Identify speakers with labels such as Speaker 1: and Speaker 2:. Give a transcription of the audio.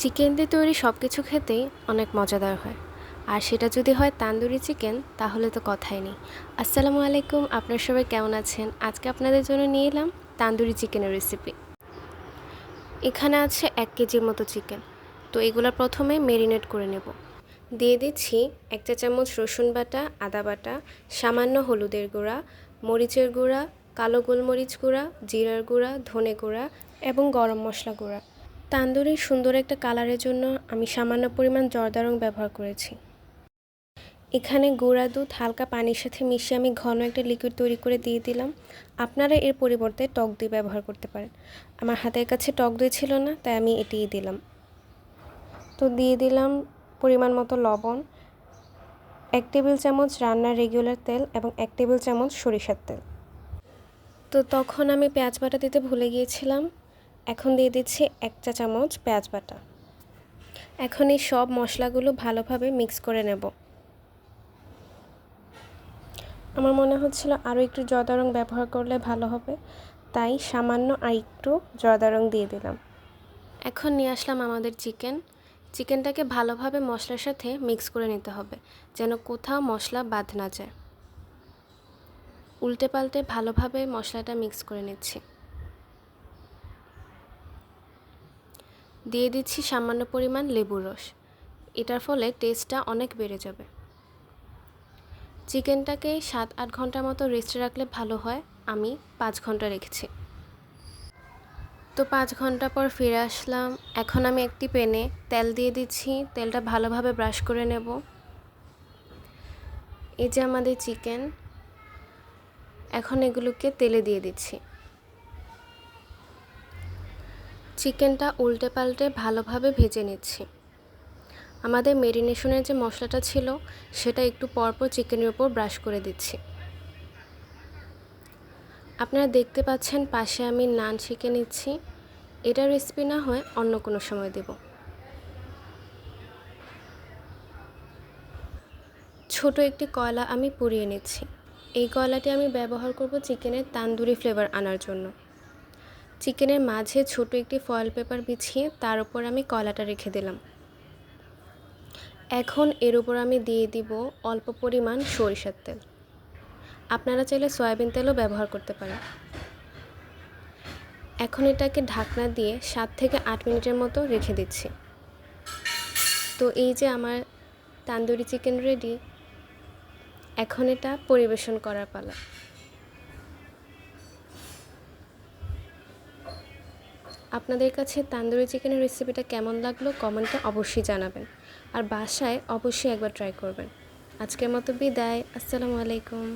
Speaker 1: Chicken দিয়ে তৈরি সব কিছু খেতেই অনেক মজাদার হয়। আর সেটা যদি হয় তান্দুরি চিকেন, তাহলে তো কথাই নেই। আসসালামু আলাইকুম, আপনার সবাই কেমন আছেন? আজকে আপনাদের জন্য নিয়ে এলাম তান্দুরি চিকেনের রেসিপি এখানে আছে এক কেজির মতো চিকেন। তো এগুলো প্রথমে মেরিনেট করে নেব। দিয়ে দিচ্ছি এক চা চামচ রসুন বাটা, আদা বাটা, সামান্য হলুদের গুঁড়া, মরিচের গুঁড়া, কালো গোলমরিচ গুঁড়া, জিরার গুঁড়া, ধনে গুঁড়া এবং গরম মশলা গুঁড়া। তান্দুরির সুন্দর একটা কালারের জন্য আমি সামান্য পরিমাণ জর্দা রং ব্যবহার করেছি। এখানে গুঁড়া দুধ, হালকা পানির সাথে মিশিয়ে আমি ঘন একটা লিকুইড তৈরি করে দিয়ে দিলাম। আপনারা এর পরিবর্তে টক দই ব্যবহার করতে পারেন। আমার হাতের কাছে টক দই ছিল না, তাই আমি এটিই দিলাম। তো দিয়ে দিলাম পরিমাণ মতো লবণ, এক টেবিল চামচ রান্নার রেগুলার তেল এবং এক টেবিল চামচ সরিষার তেল। তো তখন আমি পেঁয়াজ বাটা দিতে ভুলে গিয়েছিলাম। এখন দিয়ে দিচ্ছি এক চা চামচ পেঁয়াজ বাটা। এখন এই সব মশলাগুলো ভালোভাবে মিক্স করে নেব। আমার মনে হচ্ছিল আরও একটু জর্দা রং ব্যবহার করলে ভালো হবে, তাই সামান্য আর একটু জর্দা রং দিয়ে দিলাম। এখন নিয়ে আসলাম আমাদের চিকেন। চিকেনটাকে ভালোভাবে মশলার সাথে মিক্স করে নিতে হবে, যেন কোথাও মশলা বাদ না যায়। উল্টে পাল্টে ভালোভাবে মশলাটা মিক্স করে নিচ্ছি। দিয়ে দিচ্ছি সামান্য পরিমাণ লেবুর রস। এটার ফলে টেস্টটা অনেক বেড়ে যাবে। চিকেনটাকে সাত আট ঘণ্টার মতো রেস্টে রাখলে ভালো হয়। আমি পাঁচ ঘণ্টা রেখেছি। তো পাঁচ ঘণ্টা পর ফিরে আসলাম। এখন আমি একটি পেনে তেল দিয়ে দিচ্ছি। তেলটা ভালোভাবে ব্রাশ করে নেব। এই যে আমাদের চিকেন। এখন এগুলোকে তেলে দিয়ে দিচ্ছি। চিকেনটা উল্টে পাল্টে ভালোভাবে ভেজে নিচ্ছি। আমাদের মেরিনেশনের যে মশলাটা ছিল, সেটা একটু পরপর চিকেনের উপর ব্রাশ করে দিচ্ছি। আপনারা দেখতে পাচ্ছেন পাশে আমি নান শিখে নিচ্ছি। এটা রেসিপি না হয় অন্য কোনো সময় দেব। ছোট একটি কয়লা আমি পুড়িয়ে নিচ্ছি। এই কয়লাটি আমি ব্যবহার করব চিকেনের তান্দুরি ফ্লেভার আনার জন্য। চিকেনের মাঝে ছোট একটি ফয়েল পেপার বিছিয়ে তার উপর আমি কলাটা রেখে দিলাম। এখন এর উপর আমি দিয়ে দিব অল্প পরিমাণ সরিষার তেল। আপনারা চাইলে সয়াবিন তেলও ব্যবহার করতে পারেন। এখন এটাকে ঢাকনা দিয়ে সাত থেকে আট মিনিটের মতো রেখে দিচ্ছি। তো এই যে আমার তান্দুরি চিকেন রেডি, এখন এটা পরিবেশন করার পালা। আপনাদের কাছে তান্দুরি চিকেনের রেসিপিটা কেমন লাগল কমেন্টে অবশ্যই জানাবেন। আর বাসায় অবশ্যই একবার ট্রাই করবেন। আজকের মতো বিদায়। আসসালামু আলাইকুম।